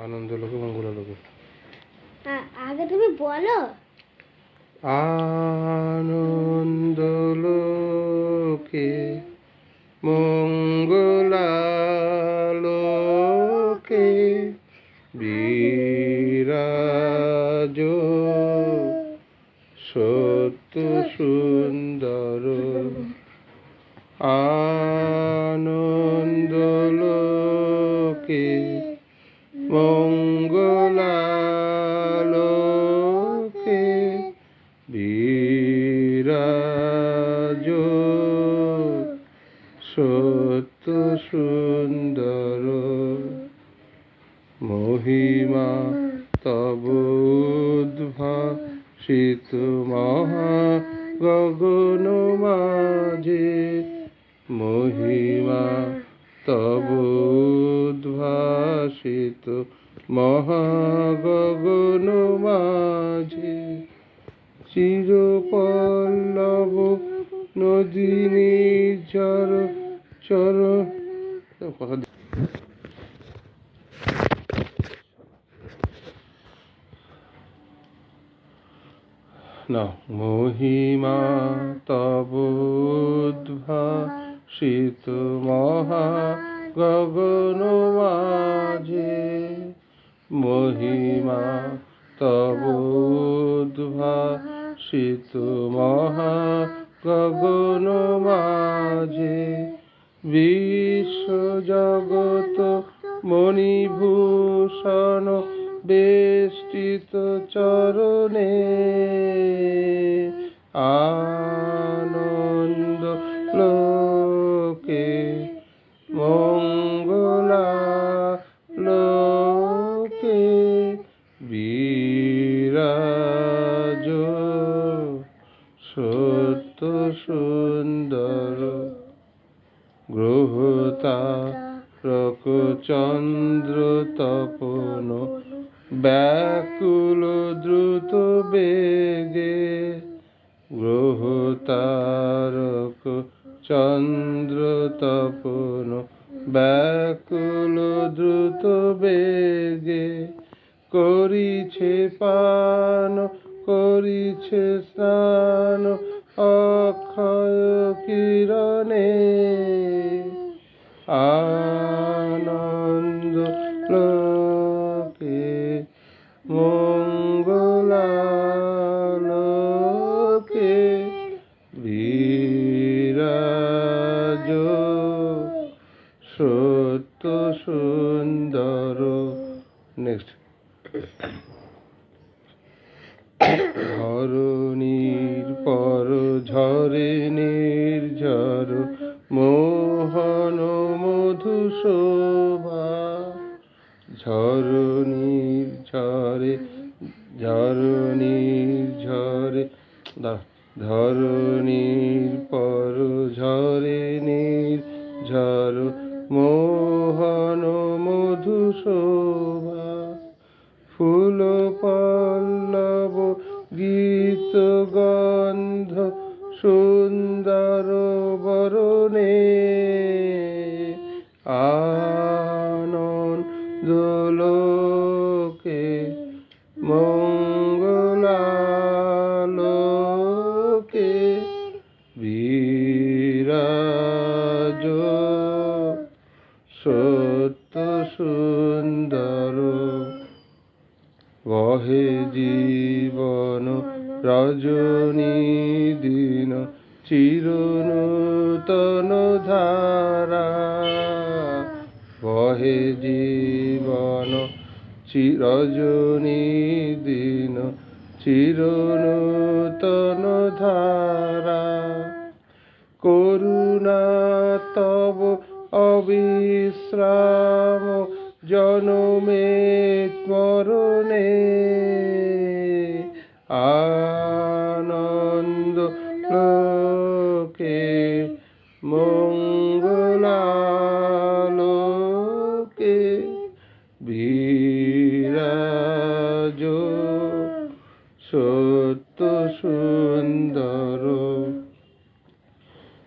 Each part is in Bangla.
আনন্দ লোকে মঙ্গল লোকে। আগে তুমি বলো। আনন্দ লোকে মঙ্গলালোকে সত্য সুন্দর। মহিমা তব উদ্ভাসিত মহা গগন মাঝে। মহিমা তব উদ্ভাসিত মহা গগন মাঝে। চিরপল্লব নদী নির্ঝর চর কথা না মহিমা তব উদ্ভাসিত মহা গগন মাঝে মহিমা তব উদ্ভাসিত মহা গগন মাঝে বিশ্ব জগত মণিভূষণ বেষ্টিত চরণে আনন্দ চন্দ্র তপন, ব্যাকুল দ্রুত বেগে, গ্রহ তারক চন্দ্র তপন, ব্যাকুল দ্রুত বেগে, করিছে পান, করিছে স্নান, অক্ষয় কিরণে আনন্দ নেক্সট ধরণীর পর ঝরে নির্ঝর, মোহন মধু শোভা ঝরণীর ঝরে ঝরণীর ঝরে ধরণীর পর ঝরে নীর ঝর মোহন মধু চিরনূতন ধারা বহে জীবন চি- রজনী দিন চিরনূতন ধারা করুণা তব অবিশ্রাম জনমে স্মরণে আনন্দ লোকে মঙ্গলালোকে বিরাজ সত্য সুন্দর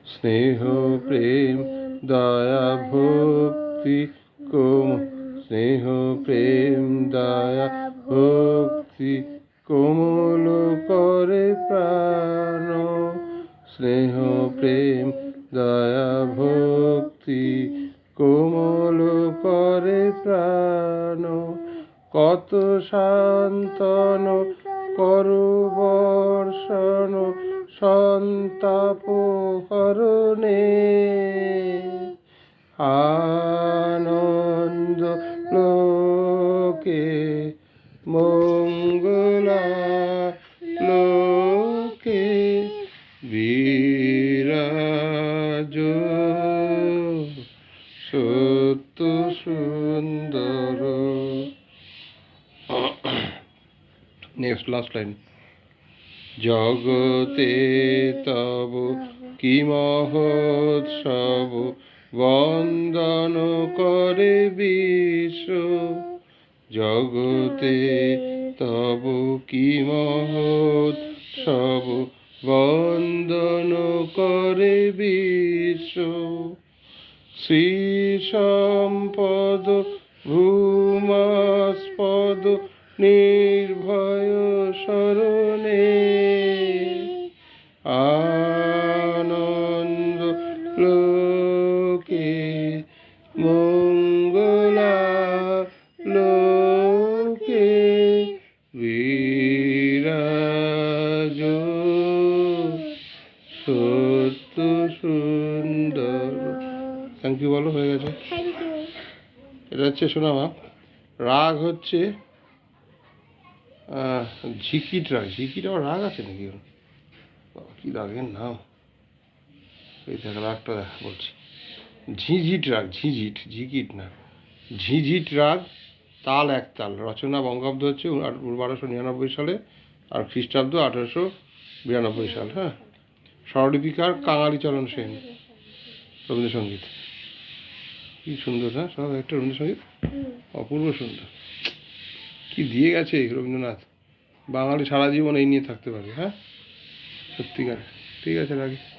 স্নেহ, প্রেম, দয়া, ভক্তি, কোম স্নেহ, প্রেম, দয়া, ভক্তি, কোমল করে প্রাণ, স্নেহ, প্রেম দয়া ভক্তি কোমল করে প্রাণ কত শান্তন করু বর্ষণ সন্তাপ হরণে। আনন্দ লোকে মঙ্গলা নেক্সট লাস্ট লাইন জগতে তব কি মহোৎসব? বন্দন করে বিশ্ব। জগতে তব কি মহোৎসব? বন্দন করে বিশ্ব। শ্রী সম্পদ ভূমাস্পদ নির্ভয় হয়ে গেছে এটা হচ্ছে শোনা মা রাগ হচ্ছে ঝিকিট রাগ। ঝিকিট আবার রাগ আছে নাকি? কি রাগের নাম? এই দেখ রাগটা দেখ বলছি। ঝিঝিট রাগ ঝিঝিট ঝিকিট না। ঝিঝিট রাগ তাল এক তাল। রচনা বঙ্গাব্দ হচ্ছে বারোশো নিরানব্বই সালে আর খ্রিস্টাব্দ আঠারোশো বিরানব্বই সাল হ্যাঁ? স্বরলিপিকার কাঙালিচরণ সেন রবীন্দ্রসঙ্গীত। কি সুন্দর হ্যাঁ? সব একটা রবীন্দ্রসঙ্গীত অপূর্ব সুন্দর। কি দিয়ে গেছে রবীন্দ্রনাথ? বাঙালি সারা জীবন এই নিয়ে থাকতে পারে হ্যাঁ? সত্যিকার। ঠিক আছে রাখি।